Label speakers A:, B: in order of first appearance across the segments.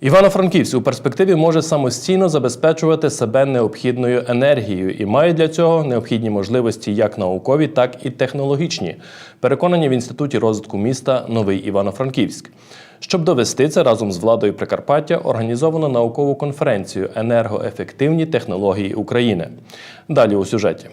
A: Івано-Франківськ у перспективі може самостійно забезпечувати себе необхідною енергією і має для цього необхідні можливості як наукові, так і технологічні. Переконані в інституті розвитку міста Новий Івано-Франківськ. Щоб довести це разом з владою Прикарпаття, організовано наукову конференцію Енергоефективні технології України. Далі у сюжеті.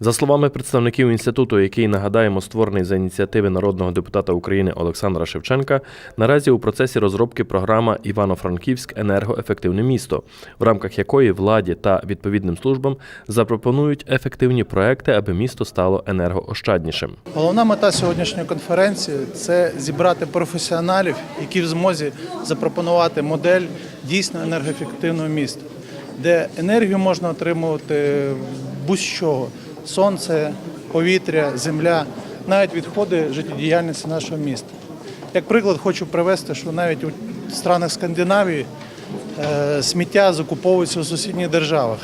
A: За словами представників інституту, який нагадаємо створений за ініціативи народного депутата України Олександра Шевченка, наразі у процесі розробки програма Івано-Франківськ енергоефективне місто, в рамках якої владі та відповідним службам запропонують ефективні проекти, аби місто стало енергоощаднішим.
B: Головна мета сьогоднішньої конференції це зібрати професіоналів, які в змозі запропонувати модель дійсно енергоефективного міста, де енергію можна отримувати будь-що сонце, повітря, земля, навіть відходи життєдіяльності нашого міста. Як приклад, хочу привести, що навіть у странах Скандинавії е, сміття закуповується у сусідніх державах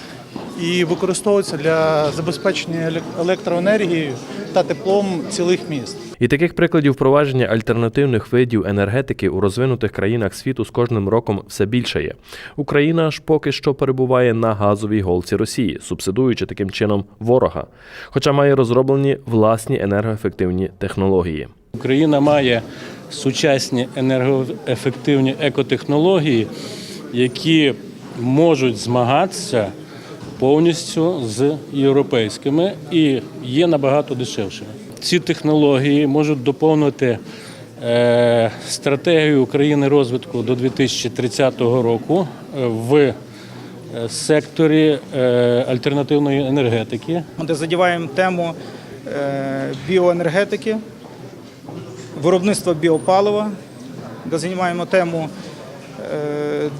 B: і використовується для забезпечення елек- електроенергією та теплом цілих міст.
A: І таких прикладів впровадження альтернативних видів енергетики у розвинутих країнах світу з кожним роком все більше є. Україна ж поки що перебуває на газовій голці Росії, субсидуючи таким чином ворога, хоча має розроблені власні енергоефективні технології.
C: Україна має сучасні енергоефективні екотехнології, які можуть змагатися повністю з європейськими і є набагато дешевшими. Ці технології можуть доповнити е, стратегію України розвитку до 2030 року е, в е, секторі альтернативної енергетики.
D: де задіваємо тему біоенергетики, виробництва біопалива, де займаємо тему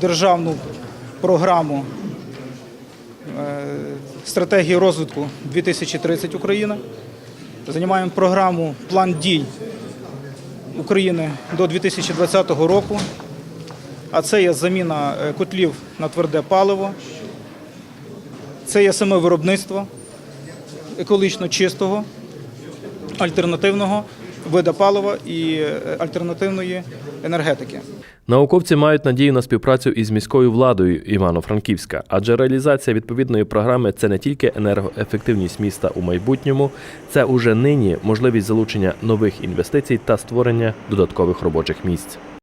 D: державну програму стратегії розвитку 2030 Україна. Займаємо програму План дій України до 2020 року. А це є заміна е, котлів на тверде паливо, це є саме виробництво екологічно чистого, альтернативного вида палива і е, альтернативної енергетики.
A: Науковці мають надію на співпрацю із міською владою Івано-Франківська, адже реалізація відповідної програми це не тільки енергоефективність міста у майбутньому, це уже нині можливість залучення нових інвестицій та створення додаткових робочих місць.